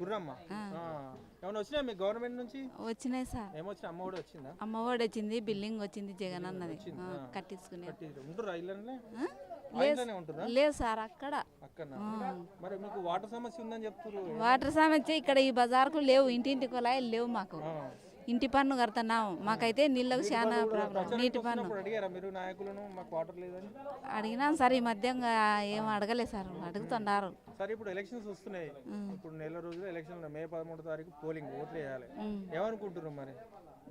గుర్రమ్మ. ఏమైనా వచ్చినాయా మీకు గవర్నమెంట్ నుంచి? వచ్చినాయి సార్. ఏమొచ్చినా అమ్మ కూడా వచ్చిందా? అమ్మఒడి వచ్చింది బిల్డింగ్ వచ్చింది జగన్ అన్నది. కట్టించుకునే. ఇళ్ళనే ఉంటుర్రా లేదు సార్ అక్కడ. అక్కన? మరి మీకు వాటర్ సమస్య ఉందని చెప్తున్నారు వాటర్ సమస్య ఇక్కడ ఈ బజార్కు లేవు ఇంటింటి కుళాయిలు లేవు మాకు. ఇంటి పన్ను కడుతున్నాం మాకైతే నీళ్ళకు చాలా ప్రాబ్లం. నీటి పన్ను. అడిగినాం సార్ ఈ మధ్య ఏం అడగలేదు సార్. అడుగుతున్నారు. సరే ఇప్పుడు ఎలక్షన్స్ వస్తున్నాయి. ఇప్పుడు నెల రోజులు ఎలక్షన్. మే పదమూడు తారీఖు పోలింగ్ ఓట్లు వేయాలి. ఏమనుకుంటున్నారు మరి?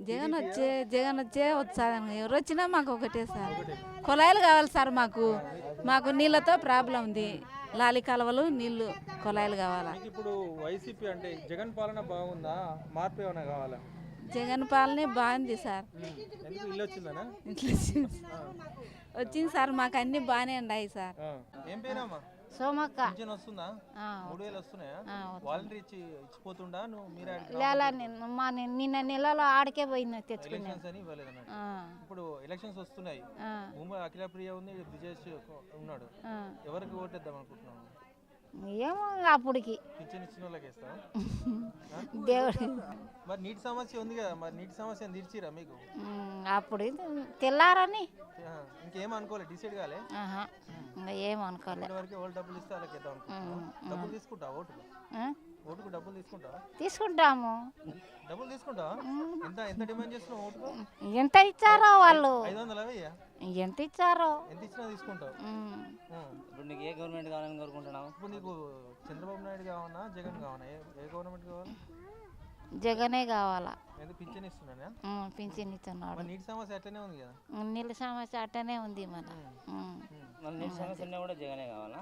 జగన్ వచ్చే జగన్ వచ్చే వచ్చాదని ఎవరు వచ్చినా మాకు ఒకటే సార్. కుళాయిలు కావాలి సార్ మాకు. మాకు నీళ్ళతో ప్రాబ్లం ఉంది. లాలి కాలువలు నీళ్ళు కుళాయిలు కావాలా? ఇప్పుడు వైసీపీ అంటే జగన్ పాలన బాగుందా? మార్పు ఏమైనా కావాలా? జగన్ పాలనే బాగుంది సార్. వచ్చింది. సార్. మాకు అన్ని బాగానే ఉన్నాయి సార్. సోమక్క. పింఛన్ వస్తుందా? మూడు వేలు వస్తున్నాయా? ఆ, వాలంటీర్ ఇచ్చి ఇచ్చిపోతుండా? నువ్వు మీరే లేలా నిన్న మా నిన్న- నెలలో ఆడికే పోయింది తెచ్చుకున్నాను అని ఇవ్వలేదు ఇప్పుడు ఎలక్షన్స్ వస్తున్నాయి. ఆ, భూమి అఖిల ప్రియ ఉంది బ్రిజేష్ ఉన్నాడు. ఎవరికి ఓటేద్దాం ఏమో అప్పటికి ఇచ్చిన వాళ్ళకి దేవుడు. మరి నీటి సమస్య ఉంది కదా మరి నీటి సమస్య తీర్చిరా మీకు? అప్పుడు తెల్లారని. ఇంకేం అనుకోలేదు డిసైడ్ కాలే. ఆహా, ఇంకా ఏం అనుకోలే. ఇప్పటి వరకు ఎవరు డబ్బులు ఇస్తే వాళ్ళకి ఇద్దాం అనుకుంటున్నావా? డబ్బులు తీసుకుంటావా ఓటుకు? ఆ? ఓటుకు డబ్బులు తీసుకుంటావా? తీసుకుంటాము. డబ్బులు తీసుకుంటావా? ఎంత ఎంత డిమాండ్ చేస్తున్నావు ఓటుకు? ఎంత ఇచ్చారో వాళ్ళు? ఐదు వందలు అవయ్యా ఎంత ఇచ్చారో? ఎంత ఇచ్చినా తీసుకుంటావు. ఉమ్, ఆ. ఇప్పుడు నీకు ఏ గవర్నమెంట్ కావాలని కోరుకుంటున్నావు? ఇప్పుడు నీకు చంద్రబాబు నాయుడు కావాలా జగన్ కావాలా? ఏ గవర్నమెంట్ కావాలి? జగనే కావాలా. పింఛన్ ఇస్తున్నానా? ఉమ్, పింఛన్ ఇస్తున్నాడు. నీటి సమస్య అట్లనే ఉంది కదా? నీళ్ళ సమస్య అట్టనే ఉంది మన. నీటి సమస్య కూడా జగనే కావాలా.